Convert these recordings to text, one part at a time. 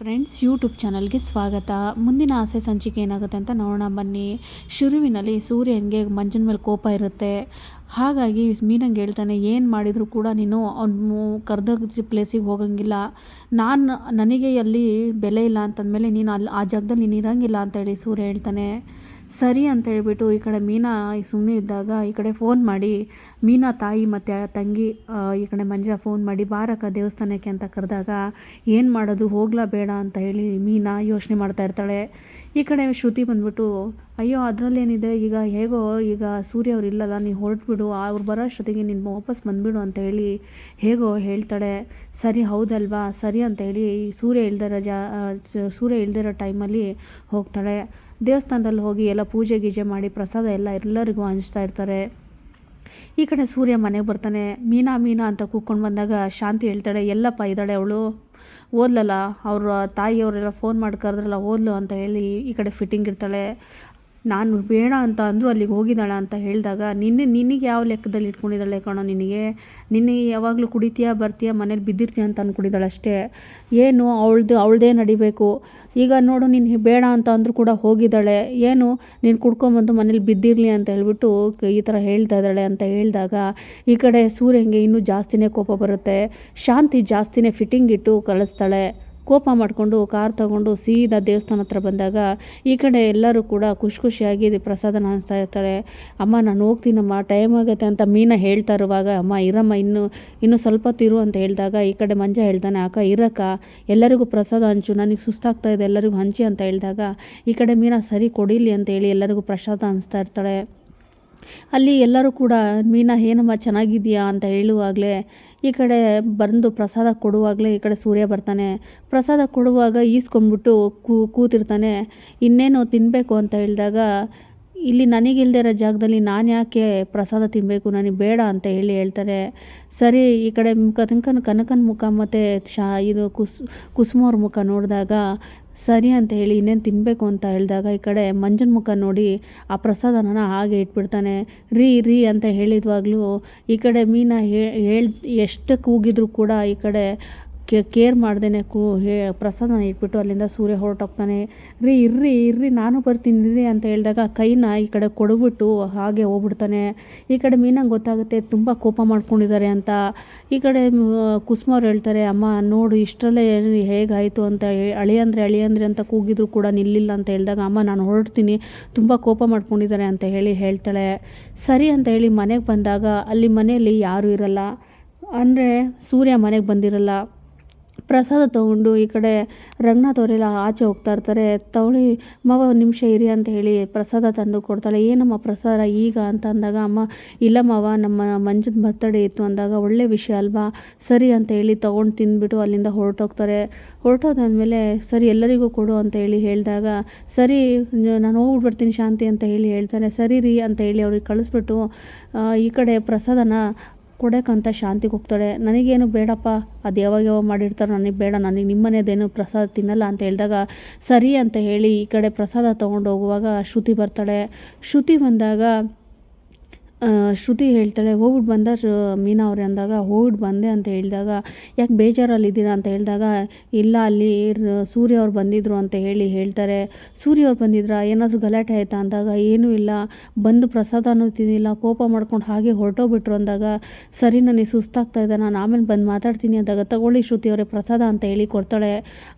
Friends YouTube ಚಾನಲ್ಗೆ ಸ್ವಾಗತ. ಮುಂದಿನ ಆಸೆ ಸಂಚಿಕೆ ಏನಾಗುತ್ತೆ ಅಂತ ನೋಡೋಣ. ಬನ್ನಿ. ಶುರುವಿನಲ್ಲಿ ಸೂರ್ಯನಿಗೆ ಮಂಜನ ಮೇಲೆ ಕೋಪ ಇರುತ್ತೆ. ಹಾಗಾಗಿ ಮೀನಂಗೆ ಹೇಳ್ತಾನೆ, ಏನು ಮಾಡಿದರೂ ಕೂಡ ನೀನು ಅವನು ಕರೆದ ಪ್ಲೇಸಿಗೆ ಹೋಗಂಗಿಲ್ಲ. ನಾನು, ನನಗೆ ಅಲ್ಲಿ ಬೆಲೆ ಇಲ್ಲ ಅಂತಂದಮೇಲೆ ನೀನು ಅಲ್ಲಿ ಆ ಜಾಗದಲ್ಲಿ ನೀನು ಇರೋಂಗಿಲ್ಲ ಅಂತ ಹೇಳಿ ಸೂರ್ಯ ಹೇಳ್ತಾನೆ. ಸರಿ ಅಂತ ಹೇಳ್ಬಿಟ್ಟು ಈ ಕಡೆ ಮೀನಾ ಸುಮ್ಮನೆ ಇದ್ದಾಗ ಈ ಕಡೆ ಫೋನ್ ಮಾಡಿ, ಮೀನಾ ತಾಯಿ ಮತ್ತು ತಂಗಿ ಈ ಕಡೆ ಮಂಜ ಫೋನ್ ಮಾಡಿ ಬಾರಕ್ಕ ದೇವಸ್ಥಾನಕ್ಕೆ ಅಂತ ಕರೆದಾಗ, ಏನು ಮಾಡೋದು? ಹೋಗ್ಲಾ ಬೇಡ ಅಂತ ಹೇಳಿ ಮೀನಾ ಯೋಚನೆ ಮಾಡ್ತಾ ಇರ್ತಾಳೆ. ಈ ಕಡೆ ಶ್ರುತಿ ಬಂದ್ಬಿಟ್ಟು, ಅಯ್ಯೋ, ಅದರಲ್ಲೇನಿದೆ? ಈಗ ಹೇಗೋ, ಈಗ ಸೂರ್ಯ ಅವ್ರು ಇಲ್ಲಲ್ಲ ನೀನು ಹೊರಟ್ಬಿಡು, ಅವ್ರು ಬರೋ ಅಷ್ಟೊತ್ತಿಗೆ ನೀನು ವಾಪಸ್ ಬಂದುಬಿಡು ಅಂತ ಹೇಳಿ ಹೇಗೋ ಹೇಳ್ತಾಳೆ. ಸರಿ, ಹೌದಲ್ವಾ? ಸರಿ ಅಂತ ಹೇಳಿ ಸೂರ್ಯ ಇಲ್ದಿರೋ ಜಾ ಸೂರ್ಯ ಇಲ್ದಿರೋ ಟೈಮಲ್ಲಿ ಹೋಗ್ತಾಳೆ. ದೇವಸ್ಥಾನದಲ್ಲಿ ಹೋಗಿ ಎಲ್ಲ ಪೂಜೆ ಗೀಜೆ ಮಾಡಿ ಪ್ರಸಾದ ಎಲ್ಲ ಎಲ್ಲರಿಗೂ ಹಂಚ್ತಾ ಇರ್ತಾರೆ. ಈ ಕಡೆ ಸೂರ್ಯ ಮನೆಗೆ ಬರ್ತಾನೆ. ಮೀನಾ ಮೀನಾ ಅಂತ ಕೂತ್ಕೊಂಡು ಬಂದಾಗ ಶಾಂತಿ ಹೇಳ್ತಾಳೆ, ಎಲ್ಲಪ್ಪ ಇದ್ದಾಳೆ ಅವಳು? ಓದ್ಲಲ್ಲ? ಅವರ ತಾಯಿಯವರೆಲ್ಲ ಫೋನ್ ಮಾಡಿ ಕರೆದ್ರಲ್ಲ, ಓದ್ಲು ಅಂತ ಹೇಳಿ ಈ ಕಡೆ ಫಿಟ್ಟಿಂಗ್ ಇರ್ತಾಳೆ ನಾನು ಬೇಡ ಅಂತ ಅಂದರೂ ಅಲ್ಲಿಗೆ ಹೋಗಿದ್ದಾಳ ಅಂತ ಹೇಳಿದಾಗ, ನಿನ್ನೆ ನಿನಗೆ ಯಾವ ಲೆಕ್ಕದಲ್ಲಿ ಇಟ್ಕೊಂಡಿದ್ದಾಳೆ ಕಣೋ ನಿನಗೆ? ನಿನ್ನೆ ಯಾವಾಗಲೂ ಕುಡಿತೀಯಾ, ಬರ್ತೀಯಾ, ಮನೇಲಿ ಬಿದ್ದಿರ್ತೀಯ ಅಂತ ಅಂದ್ಕೊಂಡಿದ್ದಾಳೆ ಅಷ್ಟೇ. ಏನು ಅವಳ್ದು, ಅವಳದೇ ನಡಿಬೇಕು. ಈಗ ನೋಡು, ನೀನು ಬೇಡ ಅಂತ ಅಂದರೂ ಕೂಡ ಹೋಗಿದ್ದಾಳೆ. ಏನು, ನೀನು ಕುಡ್ಕೊಂಬಂದು ಮನೇಲಿ ಬಿದ್ದಿರಲಿ ಅಂತ ಹೇಳ್ಬಿಟ್ಟು ಈ ಥರ ಹೇಳ್ತಾ ಇದ್ದಾಳೆ ಅಂತ ಹೇಳಿದಾಗ, ಈ ಕಡೆ ಸೂರ್ಯಂಗೆ ಇನ್ನೂ ಜಾಸ್ತಿನೇ ಕೋಪ ಬರುತ್ತೆ. ಶಾಂತಿ ಜಾಸ್ತಿನೇ ಫಿಟ್ಟಿಂಗ್ ಇಟ್ಟು ಕಳಿಸ್ತಾಳೆ. ಕೋಪ ಮಾಡಿಕೊಂಡು ಕಾರ್ ತಗೊಂಡು ಸೀದಾ ದೇವಸ್ಥಾನ ಹತ್ರ ಬಂದಾಗ ಈ ಕಡೆ ಎಲ್ಲರೂ ಕೂಡ ಖುಷಿ ಖುಷಿಯಾಗಿ ಪ್ರಸಾದನ ಹಂಚ್ತಾ ಇರ್ತಾಳೆ ಅಮ್ಮ, ನಾನು ಹೋಗ್ತೀನಮ್ಮ, ಟೈಮ್ ಆಗುತ್ತೆ ಅಂತ ಮೀನ ಹೇಳ್ತಾ ಇರುವಾಗ, ಅಮ್ಮ, ಇರಮ್ಮ, ಇನ್ನು ಇನ್ನು ಸ್ವಲ್ಪ ತಿರು ಅಂತ ಹೇಳಿದಾಗ ಈ ಕಡೆ ಮಂಜ ಹೇಳ್ತಾನೆ ಅಕ್ಕ, ಇರಕ್ಕ, ಎಲ್ಲರಿಗೂ ಪ್ರಸಾದ ಹಂಚು, ನನಗೆ ಸುಸ್ತಾಗ್ತಾ ಇದೆ, ಎಲ್ಲರಿಗೂ ಹಂಚಿ ಅಂತ ಹೇಳಿದಾಗ ಈ ಕಡೆ ಮೀನಾ, ಸರಿ, ಕೊಡಿಲಿ ಅಂತ ಹೇಳಿ ಎಲ್ಲರಿಗೂ ಪ್ರಸಾದ ಹಂಚ್ತಾ ಇರ್ತಾಳೆ. ಅಲ್ಲಿ ಎಲ್ಲರೂ ಕೂಡ, ಮೀನಾ, ಏನಮ್ಮ, ಚೆನ್ನಾಗಿದೆಯಾ? ಅಂತ ಹೇಳುವಾಗಲೇ, ಈ ಕಡೆ ಬಂದು ಪ್ರಸಾದ ಕೊಡುವಾಗಲೇ ಈ ಕಡೆ ಸೂರ್ಯ ಬರ್ತಾನೆ. ಪ್ರಸಾದ ಕೊಡುವಾಗ ಈಸ್ಕೊಂಡ್ಬಿಟ್ಟು ಕೂತಿರ್ತಾನೆ. ಇನ್ನೇನು ತಿನ್ನಬೇಕು ಅಂತ ಹೇಳಿದಾಗ, ಇಲ್ಲಿ ನನಗಿಲ್ದೇ ಇರೋ ಜಾಗದಲ್ಲಿ ನಾನು ಯಾಕೆ ಪ್ರಸಾದ ತಿನ್ನಬೇಕು ನನಗೆ ಬೇಡ ಅಂತ ಹೇಳಿ ಹೇಳ್ತಾರೆ. ಸರಿ, ಈ ಕಡೆ ಕನಕನ ಕನಕನ ಮುಖ ಮತ್ತು ಶಾ, ಇದು ಕುಸ್ ಕುಸುಮವ್ರ ಮುಖ ನೋಡಿದಾಗ ಸರಿ ಅಂತ ಹೇಳಿ ಇನ್ನೇನು ತಿನ್ನಬೇಕು ಅಂತ ಹೇಳಿದಾಗ ಈ ಕಡೆ ಮಂಜನ ಮುಖ ನೋಡಿ ಆ ಪ್ರಸಾದನ ಹಾಗೆ ಇಟ್ಬಿಡ್ತಾನೆ. ರೀ ರೀ ಅಂತ ಹೇಳಿದ್ವಾಗಲೂ ಈ ಕಡೆ ಮೀನಾ ಹೇಳಿ, ಎಷ್ಟು ಕೂಗಿದ್ರು ಕೂಡ ಈ ಕಡೆ ಕೇರ್ ಮಾಡ್ದೇ ಕೂ, ಹೇ, ಪ್ರಸಾದನ ಇಟ್ಬಿಟ್ಟು ಅಲ್ಲಿಂದ ಸೂರ್ಯ ಹೊರಟೋಗ್ತಾನೆ. ರೀ, ಇರ್ರಿ ಇರ್ರಿ, ನಾನು ಬರ್ತೀನಿ ರೀ ಅಂತ ಹೇಳಿದಾಗ ಕೈನ ಈ ಕಡೆ ಕೊಡ್ಬಿಟ್ಟು ಹಾಗೆ ಹೋಗ್ಬಿಡ್ತಾನೆ. ಈ ಕಡೆ ಮೀನಂಗೆ ಗೊತ್ತಾಗುತ್ತೆ, ತುಂಬ ಕೋಪ ಮಾಡ್ಕೊಂಡಿದ್ದಾರೆ ಅಂತ. ಈ ಕಡೆ ಕುಸುಮವ್ರು ಹೇಳ್ತಾರೆ, ಅಮ್ಮ, ನೋಡು, ಇಷ್ಟರಲ್ಲೇ ಹೇಗಾಯಿತು ಅಂತ ಅಳಿ ಅಂದರೆ ಅಳಿಯಂದ್ರೆ ಅಳಿಯಂದ್ರೆ ಅಂತ ಕೂಗಿದ್ರು ಕೂಡ ನಿಲ್ಲಿಲ್ಲ ಅಂತ ಹೇಳಿದಾಗ, ಅಮ್ಮ, ನಾನು ಹೊರಡ್ತೀನಿ, ತುಂಬ ಕೋಪ ಮಾಡ್ಕೊಂಡಿದ್ದಾರೆ ಅಂತ ಹೇಳಿ ಹೇಳ್ತಾಳೆ. ಸರಿ ಅಂತ ಹೇಳಿ ಮನೆಗೆ ಬಂದಾಗ ಅಲ್ಲಿ ಮನೆಯಲ್ಲಿ ಯಾರೂ ಇರಲ್ಲ. ಅಂದರೆ ಸೂರ್ಯ ಮನೆಗೆ ಬಂದಿರಲ್ಲ. ಪ್ರಸಾದ ತೊಗೊಂಡು ಈ ಕಡೆ ರಂಗನಾಥ್ ಅವರೆಲ್ಲ ಆಚೆ ಹೋಗ್ತಾ ಇರ್ತಾರೆ. ತವಳಿ ಮಾವ ನಿಮಿಷ ಇರಿ ಅಂತ ಹೇಳಿ ಪ್ರಸಾದ ತಂದು ಕೊಡ್ತಾಳೆ. ಏನಮ್ಮ ಪ್ರಸಾದ ಈಗ? ಅಂತ ಅಂದಾಗ, ಅಮ್ಮ, ಇಲ್ಲ ಮಾವ, ನಮ್ಮ ಮಂಜನ ಬರ್ತಡೇ ಇತ್ತು ಅಂದಾಗ ಒಳ್ಳೆ ವಿಷಯ ಅಲ್ವಾ? ಸರಿ ಅಂತ ಹೇಳಿ ತೊಗೊಂಡು ತಿಂದುಬಿಟ್ಟು ಅಲ್ಲಿಂದ ಹೊರಟೋಗ್ತಾರೆ. ಹೊರಟೋದಾದ್ಮೇಲೆ, ಸರಿ, ಎಲ್ಲರಿಗೂ ಕೊಡು ಅಂತ ಹೇಳಿ ಹೇಳಿದಾಗ, ಸರಿ, ನಾನು ಹೋಗ್ಬಿಟ್ಟು ಬರ್ತೀನಿ ಶಾಂತಿ ಅಂತ ಹೇಳಿ ಹೇಳ್ತಾರೆ ಸರಿ ರೀ ಅಂತ ಹೇಳಿ ಅವ್ರಿಗೆ ಕಳಿಸ್ಬಿಟ್ಟು ಈ ಕಡೆ ಪ್ರಸಾದನ ಕೊಡೋಕ್ಕಂತ ಶಾಂತಿಗೆ ಹೋಗ್ತಾಳೆ. ನನಗೇನು ಬೇಡಪ್ಪ, ಅದು ಯಾವಾಗ ಯಾವಾಗ ಮಾಡಿರ್ತಾರೋ ನನಗೆ ಬೇಡ, ನನಗೆ ನಿಮ್ಮನೇದೇನು ಪ್ರಸಾದ ತಿನ್ನಲ್ಲ ಅಂತ ಹೇಳಿದಾಗ ಸರಿ ಅಂತ ಹೇಳಿ ಈ ಕಡೆ ಪ್ರಸಾದ ತೊಗೊಂಡು ಹೋಗುವಾಗ ಶ್ರುತಿ ಬರ್ತಾಳೆ. ಶ್ರುತಿ ಬಂದಾಗ ಶ್ರುತಿ ಹೇಳ್ತಾಳೆ ಹೋಗ್ಬಿಟ್ಟು ಬಂದ ಮೀನಾ ಅವ್ರೆ ಅಂದಾಗ ಹೋಗ್ಬಿಟ್ಟು ಬಂದೆ ಅಂತ ಹೇಳಿದಾಗ, ಯಾಕೆ ಬೇಜಾರಲ್ಲಿದ್ದೀರಾ ಅಂತ ಹೇಳಿದಾಗ, ಇಲ್ಲ ಅಲ್ಲಿ ಸೂರ್ಯ ಅವ್ರು ಬಂದಿದ್ರು ಅಂತ ಹೇಳಿ ಹೇಳ್ತಾರೆ. ಸೂರ್ಯ ಅವ್ರು ಬಂದಿದ್ರಾ, ಏನಾದರೂ ಗಲಾಟೆ ಆಯಿತಾ ಅಂದಾಗ, ಏನೂ ಇಲ್ಲ, ಬಂದು ಪ್ರಸಾದನೂ ತಿಂದಿಲ್ಲ ಕೋಪ ಮಾಡ್ಕೊಂಡು ಹಾಗೆ ಹೊರಟೋಗ್ಬಿಟ್ರು ಅಂದಾಗ, ಸರಿ ನನಗೆ ಸುಸ್ತಾಗ್ತಾ ಇದೆ ನಾನು ಆಮೇಲೆ ಬಂದು ಮಾತಾಡ್ತೀನಿ ಅಂದಾಗ, ತಗೊಳ್ಳಿ ಶ್ರುತಿ ಅವರೇ ಪ್ರಸಾದ ಅಂತ ಹೇಳಿ ಕೊಡ್ತಾಳೆ.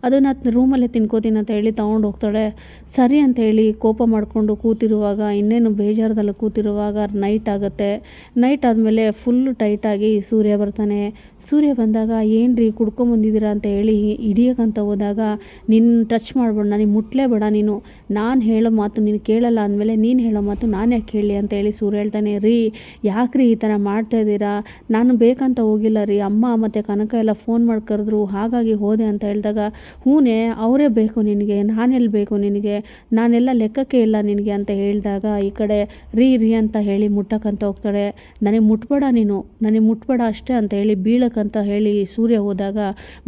ಅದನ್ನು ರೂಮಲ್ಲೇ ತಿನ್ಕೋತೀನಿ ಅಂತ ಹೇಳಿ ತೊಗೊಂಡು ಹೋಗ್ತಾಳೆ. ಸರಿ ಅಂತ ಹೇಳಿ ಕೋಪ ಮಾಡಿಕೊಂಡು ಕೂತಿರುವಾಗ, ಇನ್ನೇನು ಬೇಜಾರದಲ್ಲಿ ಕೂತಿರುವಾಗ ನೈಟ್ ಆಗುತ್ತೆ. ನೈಟ್ ಆದಮೇಲೆ ಫುಲ್ಲು ಟೈಟಾಗಿ ಸೂರ್ಯ ಬರ್ತಾನೆ. ಸೂರ್ಯ ಬಂದಾಗ ಏನು ರೀ ಕುಡ್ಕೊಂಬಂದಿದ್ದೀರಾ ಅಂತ ಹೇಳಿ ಹಿಡಿಯೋಕ್ಕಂತ ಹೋದಾಗ ನಿನ್ನ ಟಚ್ ಮಾಡ್ಬೇಡ ಮುಟ್ಲೇ ಮುಟ್ಲೇಬೇಡ ನೀನು. ನಾನು ಹೇಳೋ ಮಾತು ನೀನು ಕೇಳಲ್ಲ ಅಂದಮೇಲೆ ನೀನು ಹೇಳೋ ಮಾತು ನಾನು ಯಾಕೆ ಹೇಳಿ ಅಂತ ಹೇಳಿ ಸೂರ್ಯ ಹೇಳ್ತಾನೆ, ರೀ, ಯಾಕ್ರಿ ಈ ಥರ ಮಾಡ್ತಾ ಇದ್ದೀರಾ? ನಾನು ಬೇಕಂತ ಹೋಗಿಲ್ಲ ರೀ. ಅಮ್ಮ ಮತ್ತು ಕನಕ ಎಲ್ಲ ಫೋನ್ ಮಾಡಿ ಕರೆದ್ರು, ಹಾಗಾಗಿ ಹೋದೆ ಅಂತ ಹೇಳಿದಾಗ, ಹೂನೇ, ಅವರೇ ಬೇಕು ನಿನಗೆ. ನಾನೆಲ್ಲಿ ಬೇಕು ನಿನಗೆ? ನಾನೆಲ್ಲ ಲೆಕ್ಕಕ್ಕೆ ಇಲ್ಲ ನಿನಗೆ. ಅಂತ ಹೇಳಿದಾಗ, ಈ ಕಡೆ, ರೀ ರೀ ಅಂತ ಹೇಳಿ ಮುಟ್ಟಕ್ಕೆ ಬೀಳಕ್ಕಂತ ಹೋಗ್ತಾಳೆ. ನನಗೆ ಮುಟ್ಬೇಡ ನೀನು, ನನಗೆ ಮುಟ್ಬೇಡ ಅಷ್ಟೇ ಅಂತ ಹೇಳಿ ಬೀಳಕ್ಕಂತ ಹೇಳಿ ಸೂರ್ಯ ಹೋದಾಗ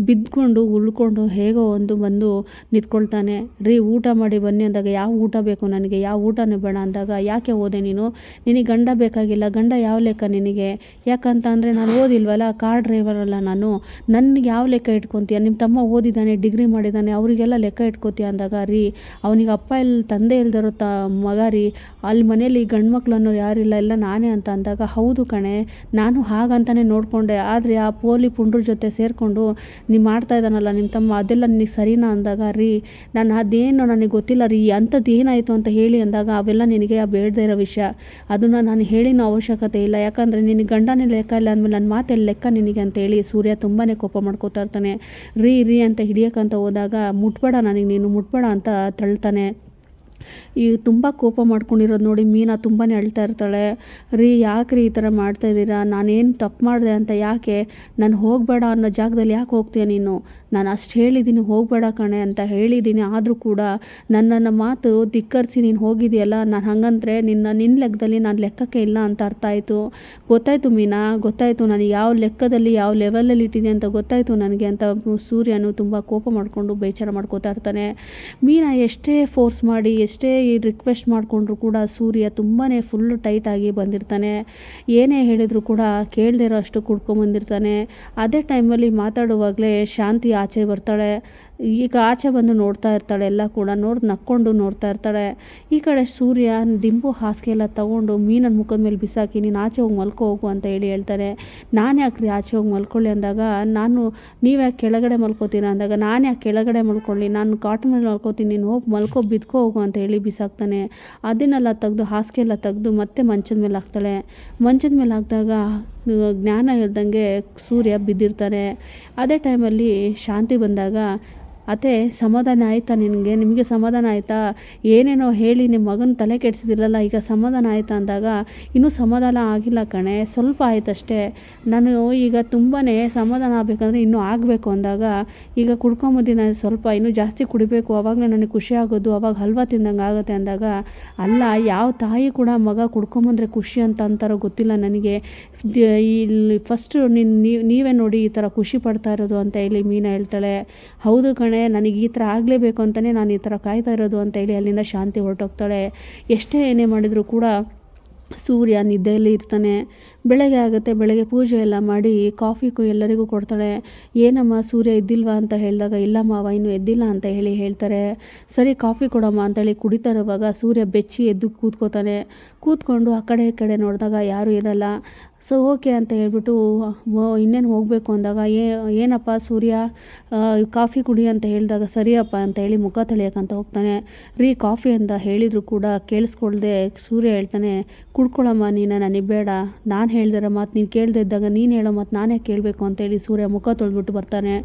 ಬಿದ್ದುಕೊಂಡು ಉಳ್ಕೊಂಡು ಹೇಗೋ ಒಂದು ಬಂದು ನಿಂತ್ಕೊಳ್ತಾನೆ. ರೀ, ಊಟ ಮಾಡಿ ಬನ್ನಿ ಅಂದಾಗ ಯಾವ ಊಟ ಬೇಕು ನನಗೆ? ಯಾವ ಊಟನೇ ಬೇಡ ಅಂದಾಗ ಯಾಕೆ ಓದೆ ನೀನು? ನಿನಗೆ ಗಂಡ ಬೇಕಾಗಿಲ್ಲ, ಗಂಡ ಯಾವ ಲೆಕ್ಕ ನಿನಗೆ? ಯಾಕಂತ ಅಂದರೆ ನಾನು ಓದಿಲ್ವಲ್ಲ, ಕಾರ್ ಡ್ರೈವರ್ ಅಲ್ಲ ನಾನು. ನನಗೆ ಯಾವ ಲೆಕ್ಕ ಇಟ್ಕೊತೀಯ? ನಿಮ್ಮ ತಮ್ಮ ಓದಿದ್ದಾನೆ, ಡಿಗ್ರಿ ಮಾಡಿದ್ದಾನೆ, ಅವರಿಗೆಲ್ಲ ಲೆಕ್ಕ ಇಟ್ಕೊತೀಯ ಅಂದಾಗ ರೀ, ಅವನಿಗೆ ಅಪ್ಪ ಇಲ್ಲಿ, ತಂದೆ ಇಲ್ದಿರೋ ತ ಮಗ ರೀ, ಅಲ್ಲಿ ಮನೇಲಿ ಗಂಡು ಮಕ್ಳು ಅನ್ನೋರು ಯಾರಿಲ್ಲ, ಎಲ್ಲ ನಾನೇ ಅಂತ ಅಂದಾಗ, ಹೌದು ಕಣೆ, ನಾನು ಹಾಗಂತಲೇ ನೋಡಿಕೊಂಡೆ. ಆದರೆ ಆ ಪೋಲಿ ಪುಂಡ್ರ ಜೊತೆ ಸೇರಿಕೊಂಡು ನೀವು ಮಾಡ್ತಾ ಇದ್ದಾನಲ್ಲ ನಿಮ್ಮ ತಮ್ಮ, ಅದೆಲ್ಲ ನಿನಗೆ ಸರಿನಾ? ಅಂದಾಗ, ರೀ, ನಾನು ಅದೇನು ನನಗೆ ಗೊತ್ತಿಲ್ಲ ರೀ, ಅಂಥದ್ದು ಏನಾಯಿತು ಅಂತ ಹೇಳಿ ಅಂದಾಗ, ಅವೆಲ್ಲ ನಿನಗೆ ಬೇಡದೇ ಇರೋ ವಿಷಯ. ಅದನ್ನು ನಾನು ಹೇಳಿನೋ ಅವಶ್ಯಕತೆ ಇಲ್ಲ. ಯಾಕಂದರೆ ನಿನಗೆ ಗಂಡನೇ ಲೆಕ್ಕ ಇಲ್ಲ ಅಂದಮೇಲೆ ನನ್ನ ಮಾತೆಲ್ಲ ಲೆಕ್ಕ ನಿನಗೆ ಅಂತೇಳಿ ಸೂರ್ಯ ತುಂಬಾ ಕೋಪ ಮಾಡ್ಕೋತಾ ಇರ್ತಾನೆ. ರೀ ರೀ ಅಂತ ಹಿಡಿಯೋಕ್ಕಂತ ಹೋದಾಗ, ಮುಟ್ಬೇಡ ನನಗೆ, ನೀನು ಮುಟ್ಬೇಡ ಅಂತ ತಳ್ತಾನೆ. ಈ ತುಂಬ ಕೋಪ ಮಾಡ್ಕೊಂಡಿರೋದು ನೋಡಿ ಮೀನಾ ತುಂಬಾ ಅಳ್ತಾ ಇರ್ತಾಳೆ. ರೀ ಯಾಕೆ ರೀ ಈ ಥರ ಮಾಡ್ತಾಯಿದ್ದೀರಾ ನಾನೇನು ತಪ್ಪು ಮಾಡಿದೆ ಅಂತ ಯಾಕೆ? ನಾನು ಹೋಗಬೇಡ ಅನ್ನೋ ಜಾಗದಲ್ಲಿ ಯಾಕೆ ಹೋಗ್ತೀಯ ನೀನು? ನಾನು ಅಷ್ಟು ಹೇಳಿದ್ದೀನಿ ಹೋಗಬೇಡ ಕಣೆ ಅಂತ ಹೇಳಿದ್ದೀನಿ ಆದರೂ ಕೂಡ ನನ್ನನ್ನು ಮಾತು ಧಿಕ್ಕರಿಸಿ ನೀನು ಹೋಗಿದೆಯಲ್ಲ? ನಾನು ಹಾಗಂದ್ರೆ ನಿನ್ನ ನಿನ್ನ ಲೆಕ್ಕದಲ್ಲಿ ನಾನು ಲೆಕ್ಕಕ್ಕೆ ಇಲ್ಲ ಅಂತ ಅರ್ಥ ಆಯಿತು. ಗೊತ್ತಾಯಿತು ಮೀನಾ, ಗೊತ್ತಾಯಿತು ನಾನು ಯಾವ ಲೆಕ್ಕದಲ್ಲಿ, ಯಾವ ಲೆವೆಲಲ್ಲಿ ಇಟ್ಟಿದೆ ಅಂತ ಗೊತ್ತಾಯಿತು ನನಗೆ ಅಂತ ಸೂರ್ಯನು ತುಂಬ ಕೋಪ ಮಾಡಿಕೊಂಡು ಬೇಚಾರ ಮಾಡ್ಕೋತಾ ಇರ್ತಾನೆ. ಮೀನಾ ಎಷ್ಟೇ ಫೋರ್ಸ್ ಮಾಡಿ ಎಷ್ಟೇ ರಿಕ್ವೆಸ್ಟ್ ಮಾಡಿಕೊಂಡ್ರು ಕೂಡ ಸೂರ್ಯ ತುಂಬಾ ಫುಲ್ಲು ಟೈಟಾಗಿ ಬಂದಿರ್ತಾನೆ. ಏನೇ ಹೇಳಿದರೂ ಕೂಡ ಕೇಳದೇ ಇರೋ ಅಷ್ಟು ಕುಡ್ಕೊಂಬಂದಿರ್ತಾನೆ ಅದೇ ಟೈಮಲ್ಲಿ ಮಾತಾಡುವಾಗಲೇ ಶಾಂತಿ ಆಚೆ ಬರ್ತಾಳೆ. ಈಗ ಆಚೆ ಬಂದು ನೋಡ್ತಾ ಇರ್ತಾಳೆ, ಎಲ್ಲ ಕೂಡ ನೋಡಿ, ನಕ್ಕೊಂಡು ನೋಡ್ತಾ ಇರ್ತಾಳೆ. ಈ ಕಡೆ ಸೂರ್ಯ ದಿಂಬು ಹಾಸಿಗೆ ಎಲ್ಲ ತೊಗೊಂಡು ಮೀನನ್ನು ಮುಖದ ಮೇಲೆ ಬಿಸಾಕಿ, ನೀನು ಆಚೆ ಹೋಗಿ ಮಲ್ಕೋ ಹೋಗು ಅಂತ ಹೇಳಿ ಹೇಳ್ತಾರೆ ನಾನು ಯಾಕೆ ರೀ ಆಚೆ ಹೋಗಿ ಮಲ್ಕೊಳ್ಳಿ ಅಂದಾಗ, ನಾನು ನೀವ್ಯಾಕೆ ಕೆಳಗಡೆ ಮಲ್ಕೋತೀರಾ ಅಂದಾಗ, ನಾನು ಯಾಕೆ ಕೆಳಗಡೆ ಮಲ್ಕೊಳ್ಳಿ, ನಾನು ಕಾಟನ್ ಮೇಲೆ ಮಲ್ಕೋತೀನಿ, ನೀನು ಹೋಗಿ ಮಲ್ಕೋ, ಬಿದ್ಕೋ ಹೋಗು ಅಂತ ಹೇಳಿ ಬಿಸಾಕ್ತಾನೆ. ಅದನ್ನೆಲ್ಲ ತೆಗೆದು, ಹಾಸಿಗೆ ಎಲ್ಲ ತೆಗೆದು ಮತ್ತೆ ಮಂಚದ ಮೇಲೆ ಹಾಕ್ತಾಳೆ. ಮಂಚದ ಮೇಲೆ ಹಾಕಿದಾಗ, ಜ್ಞಾನ ಹೇಳ್ದಂಗೆ ಸೂರ್ಯ ಬಿದ್ದಿರ್ತಾರೆ ಅದೇ ಟೈಮಲ್ಲಿ ಶಾಂತಿ ಬಂದಾಗ ಅತ್ತೆ ಸಮಾಧಾನ ಆಯಿತಾ ನಿನಗೆ? ನಿಮಗೆ ಸಮಾಧಾನ ಆಯಿತಾ? ಏನೇನೋ ಹೇಳಿ ನಿಮ್ಮ ಮಗನ ತಲೆ ಕೆಡಿಸಿದಿರಲ್ಲ ಈಗ ಸಮಾಧಾನ ಆಯಿತಾ ಅಂದಾಗ? ಇನ್ನೂ ಸಮಾಧಾನ ಆಗಿಲ್ಲ ಕಣೆ, ಸ್ವಲ್ಪ ಆಯ್ತಷ್ಟೇ. ನಾನು ಈಗ ತುಂಬಾ ಸಮಾಧಾನ ಆಗಬೇಕಂದ್ರೆ ಇನ್ನೂ ಆಗಬೇಕು ಅಂದಾಗ, ಈಗ ಕುಡ್ಕೊಂಬಂದಿನ ಸ್ವಲ್ಪ ಇನ್ನೂ ಜಾಸ್ತಿ ಕುಡಿಬೇಕು, ಅವಾಗಲೇ ನನಗೆ ಖುಷಿ ಆಗೋದು, ಅವಾಗ ಹಲ್ವಾ ತಿಂದಂಗೆ ಆಗುತ್ತೆ ಅಂದಾಗ, ಅಲ್ಲ, ಯಾವ ತಾಯಿ ಕೂಡ ಮಗ ಕುಡ್ಕೊಂಬಂದರೆ ಖುಷಿ ಅಂತ ಅಂತಾರೋ ಗೊತ್ತಿಲ್ಲ ನನಗೆ. ಇಲ್ಲಿ ಫಸ್ಟು ನೀವೇ ನೋಡಿ ಈ ಥರ ಖುಷಿ ಪಡ್ತಾ ಇರೋದು ಅಂತ ಹೇಳಿ ಮೀನಾ ಹೇಳ್ತಾಳೆ. ಹೌದು ಕಣೆ ನನಗೆ ಈ ಥರ ಆಗಲೇಬೇಕು ಅಂತಲೇ ನಾನು ಈ ಥರ ಕಾಯ್ತಾ ಇರೋದು ಅಂತ ಹೇಳಿ ಅಲ್ಲಿಂದ ಶಾಂತಿ ಹೊರಟೋಗ್ತಾಳೆ. ಎಷ್ಟೇ ಏನೇ ಮಾಡಿದರೂ ಕೂಡ ಸೂರ್ಯ ನಿದ್ದೆಯಲ್ಲಿ ಇರ್ತಾನೆ. ಬೆಳಗ್ಗೆ ಆಗುತ್ತೆ, ಬೆಳಗ್ಗೆ ಪೂಜೆ ಎಲ್ಲ ಮಾಡಿ ಕಾಫಿ ಎಲ್ಲರಿಗೂ ಕೊಡ್ತಾಳೆ. ಏನಮ್ಮ ಸೂರ್ಯ ಎದ್ದಿಲ್ವಾ ಅಂತ ಹೇಳಿದಾಗ ಇಲ್ಲ ಮಾವ ಇನ್ನೂ ಎದ್ದಿಲ್ಲ ಅಂತ ಹೇಳಿ ಹೇಳ್ತಾರೆ. ಸರಿ ಕಾಫಿ ಕೊಡಮ್ಮ ಅಂತೇಳಿ ಕುಡಿತಾ ಇರುವಾಗ ಸೂರ್ಯ ಬೆಚ್ಚಿ ಎದ್ದು ಕೂತ್ಕೋತಾನೆ. ಕೂತ್ಕೊಂಡು ಆ ಕಡೆ ಈ ಕಡೆ ನೋಡಿದಾಗ ಯಾರೂ ಇರಲ್ಲ. ಸೊ ಓಕೆ ಅಂತ ಹೇಳ್ಬಿಟ್ಟು ಇನ್ನೇನು ಹೋಗಬೇಕು? ಅಂದಾಗ, ಏ, ಏನಪ್ಪ ಸೂರ್ಯ ಕಾಫಿ ಕುಡಿ ಅಂತ ಹೇಳಿದಾಗ ಸರಿಯಪ್ಪ ಅಂತ ಹೇಳಿ ಮುಖ ತೊಳೆಯೋಕ್ಕಂತ ಹೋಗ್ತಾನೆ. ರೀ, ಕಾಫಿ ಅಂತ ಹೇಳಿದರೂ ಕೂಡ ಕೇಳಿಸ್ಕೊಳ್ದೆ ಸೂರ್ಯ ಹೇಳ್ತಾನೆ, ಕುಡ್ಕೊಳಮ್ಮ, ನೀನು ನನಗೆ ಬೇಡ ನಾನು ಹೇಳ್ದಿರೋ ಮಾತು ನೀನು ಕೇಳದೆ ಇದ್ದಾಗ ನೀನು ಹೇಳೋ ಮಾತು ನಾನೇ ಕೇಳಬೇಕು? ಅಂತೇಳಿ ಸೂರ್ಯ ಮುಖ ತೊಳೆದ್ಬಿಟ್ಟು ಬರ್ತಾನೆ.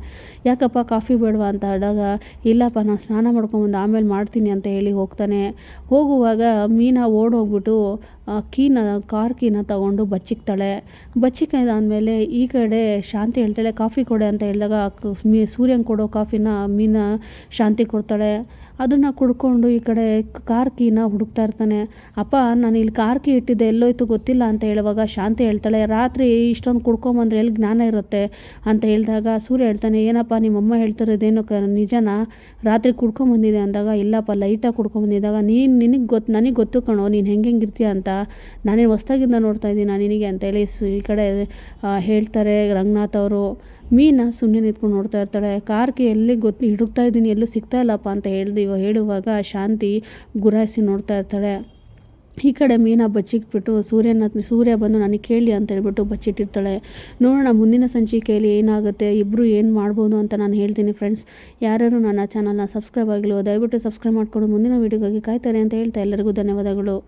ಯಾಕಪ್ಪ, ಕಾಫಿ ಬೇಡವಾ? ಅಂತ ಆದಾಗ, ಇಲ್ಲಪ್ಪ, ನಾನು ಸ್ನಾನ ಮಾಡ್ಕೊಂಬಂದು ಆಮೇಲೆ ಮಾಡ್ತೀನಿ ಅಂತ ಹೇಳಿ ಹೋಗ್ತಾನೆ. ಹೋಗುವಾಗ ಮೀನಾ ಓಡೋಗ್ಬಿಟ್ಟು ಕೀನ, ಕಾರ್ ಕೀನ ತಗೊಂಡು ಬಚ್ಚಿಕ್ತಾಳೆ. ಬಚ್ಚಿಕ್ಕಾದ್ಮೇಲೆ ಈ ಕಡೆ ಶಾಂತಿ ಹೇಳ್ತಾಳೆ, ಕಾಫಿ ಕೊಡೆ ಅಂತ ಹೇಳಿದಾಗ ಮೀ, ಸೂರ್ಯನ ಕೊಡೋ ಕಾಫಿನ ಮೀನ ಶಾಂತಿ ಕೊಡ್ತಾಳೆ. ಅದನ್ನು ಕುಡ್ಕೊಂಡು ಈ ಕಡೆ ಕಾರ್ ಕೀನ ಹುಡುಕ್ತಾ ಇರ್ತಾನೆ. ಅಪ್ಪ, ನಾನು ಇಲ್ಲಿ ಕಾರ್ ಕೀ ಇಟ್ಟಿದ್ದೆ, ಎಲ್ಲೋಯ್ತು ಗೊತ್ತಿಲ್ಲ ಅಂತ ಹೇಳುವಾಗ ಶಾಂತಿ ಹೇಳ್ತಾಳೆ, ರಾತ್ರಿ ಇಷ್ಟೊಂದು ಕುಡ್ಕೊಂಬಂದ್ರೆ ಎಲ್ಲಿ ಜ್ಞಾನ ಇರುತ್ತೆ? ಅಂತ ಹೇಳಿದಾಗ ಸೂರ್ಯ ಹೇಳ್ತಾನೆ, ಏನಪ್ಪ, ನಿಮ್ಮಮ್ಮ ಹೇಳ್ತಿರೋದೇನು ಕ, ನಿಜನ? ರಾತ್ರಿ ಕುಡ್ಕೊಂಬಂದಿದೆ ಅಂದಾಗ, ಇಲ್ಲಪ್ಪ ಲೈಟಾಗಿ ಕುಡ್ಕೊಂಬಂದಿದ್ದಾಗ ನೀನು ನಿನಗೆ ಗೊತ್ತು ನನಗೆ ಗೊತ್ತು ಕಣೋ, ನೀನು ಹೆಂಗೆ ಹೆಂಗಿರ್ತೀಯ ಅಂತ. ನಾನೇನು ಹೊಸ್ದಾಗಿಂದ ನೋಡ್ತಾ ಇದ್ದೀನಿ ನಿನಗೆ ಅಂತೇಳಿ ಸು ಈ ಕಡೆ ಹೇಳ್ತಾರೆ ರಂಗನಾಥ್ ಅವರು. ಮೀನ ಸುಮ್ಮನೆ ನಿಂತ್ಕೊಂಡು ನೋಡ್ತಾ ಇರ್ತಾಳೆ. ಕಾರ್ಗೆ ಎಲ್ಲಿ ಗೊತ್ತು ಹಿಡುಕ್ತಾ ಇದ್ದೀನಿ, ಎಲ್ಲೂ ಸಿಗ್ತಾ ಇಲ್ಲಪ್ಪ ಅಂತ ಹೇಳ್ದು, ಹೇಳುವಾಗ ಶಾಂತಿ ಗುರಾಯಿಸಿ ನೋಡ್ತಾ ಇರ್ತಾಳೆ. ಈ ಕಡೆ ಮೀನ ಬಚ್ಚಿಟ್ಬಿಟ್ಟು ಸೂರ್ಯನ ಸೂರ್ಯ ಬಂದು ನನಗೆ ಕೇಳಿ ಅಂತ ಹೇಳ್ಬಿಟ್ಟು ಬಚ್ಚಿಟ್ಟಿರ್ತಾಳೆ. ನೋಡೋಣ, ಮುಂದಿನ ಸಂಚಿಕೆಯಲ್ಲಿ ಏನಾಗುತ್ತೆ ಇಬ್ಬರು ಏನು ಮಾಡ್ಬೋದು ಅಂತ ನಾನು ಹೇಳ್ತೀನಿ ಫ್ರೆಂಡ್ಸ್. ಯಾರ್ಯಾರು ನನ್ನ ಚಾನಲ್ನ ಸಬ್ಸ್ಕ್ರೈಬ್ ಆಗಿಲ್ಲ ದಯವಿಟ್ಟು ಸಬ್ಸ್ಕ್ರೈಬ್ ಮಾಡಿಕೊಂಡು ಮುಂದಿನ ವೀಡಿಯೋಗಾಗಿ ಕಾಯ್ತಾರೆ ಅಂತ ಹೇಳ್ತಾ ಎಲ್ಲರಿಗೂ ಧನ್ಯವಾದಗಳು.